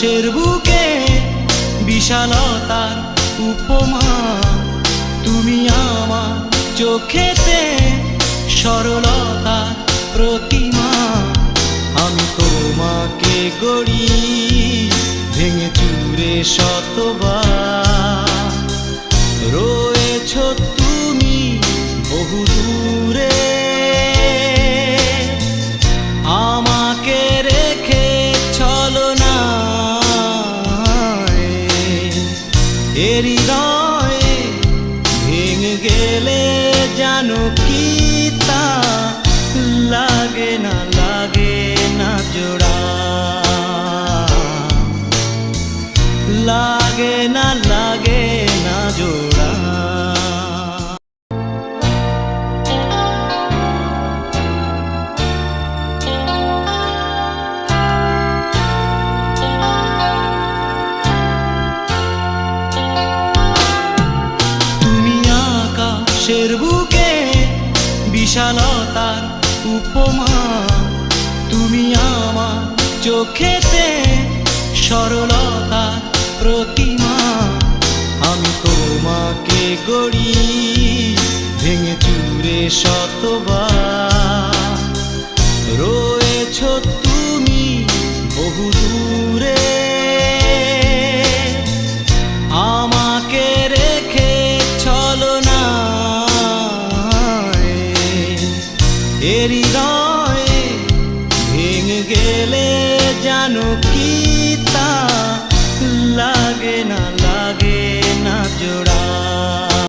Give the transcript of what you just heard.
আকাশের বুকে বিশালতার উপমা। তুমি আমার চোখেতে সরলতার প্রতিমা। আমি তোমাকে গড়ি ভেঙে চুরে শতবার। রয়েছ হৃদয়ে ভেঙে গেলে জানো কি বিশালতার উপমা তুমি আমার চোখেতে সরলতার প্রতিমা। আমি তোমাকে গড়ি ভেঙে চুরে শতবার। রয়েছ তুমি বহু এ হৃদয়ে ভেঙে গেলে জানো কি তা